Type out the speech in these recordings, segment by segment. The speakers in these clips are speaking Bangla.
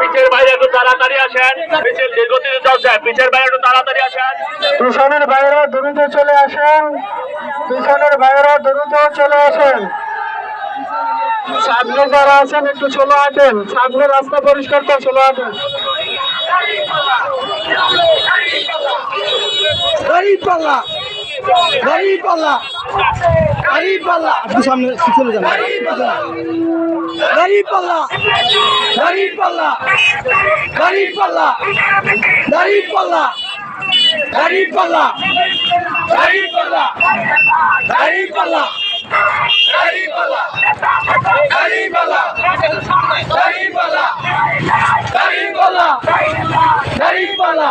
পিচের বাইরে একটু তাড়াতাড়ি আসেন। পিচের দীর্ঘদিন চলছে। পিচের বাইরে একটু তাড়াতাড়ি আসেন। পিছনের বাইরে দ্রুত চলে আসেন। পিছনের বাইরে দ্রুত চলে আসেন। সামনে যারা আছেন একটু চলে আসেন সামনে রাস্তা পরিষ্কার করে চলে আসেন দাঁড়িপাল্লা দাঁড়িপাল্লা দাঁড়িপাল্লা আপনি সামনে চলে যান দাঁড়িপাল্লা দাঁড়িপাল্লা দাঁড়িপাল্লা দাঁড়িপাল্লা দাঁড়িপাল্লা দাঁড়িপাল্লা দাঁড়িপাল্লা দাঁড়িপাল্লা দাঁড়িপাল্লা দাঁড়িপাল্লা দাঁড়িপাল্লা দাঁড়িপাল্লা দাঁড়িপাল্লা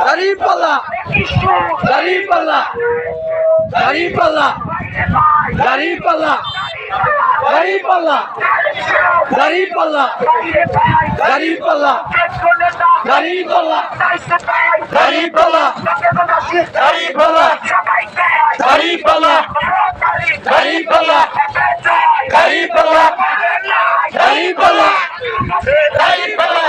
দাঁড়িপাল্লা দাঁড়িপাল্লা দাঁড়িপাল্লা দাঁড়িপাল্লা দাঁড়িপাল্লা দাঁড়িপাল্লা দাঁড়িপাল্লা দাঁড়িপাল্লা দাঁড়িপাল্লা দাঁড়িপাল্লা দাঁড়িপাল্লা দাঁড়িপাল্লা দাঁড়িপাল্লা দাঁড়িপাল্লা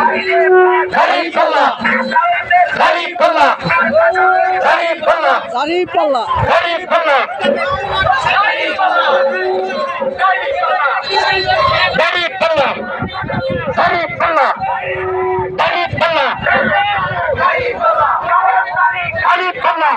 দাঁড়িপাল্লা দাঁড়িপাল্লা দাঁড়িপাল্লা দাঁড়িপাল্লা দাঁড়িপাল্লা দাঁড়িপাল্লা দাঁড়িপাল্লা দাঁড়িপাল্লা দাঁড়িপাল্লা দাঁড়িপাল্লা দাঁড়িপাল্লা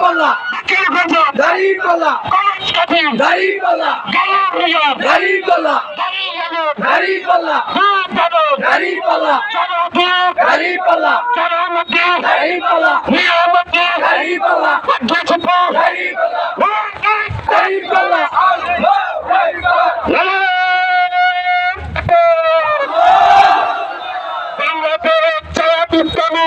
পাল্লা দাড়ি পাল্লা দাড়ি পাল্লা দাড়ি পাল্লা দাড়ি পাল্লা দাড়ি পাল্লা দাড়ি পাল্লা দাড়ি পাল্লা দাড়ি পাল্লা দাড়ি পাল্লা দাড়ি পাল্লা বাংলাদেশ ছায়া বিপ্লবী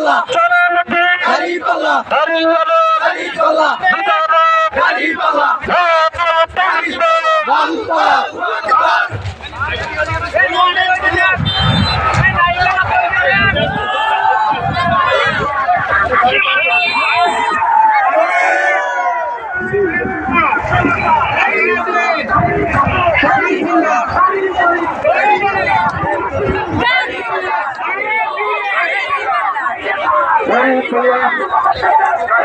পাল্লা হারি পাল্লা হারি পাল্লা হারি পাল্লা হারি পাল্লা হারি পাল্লা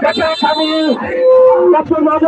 যত স্বামী যত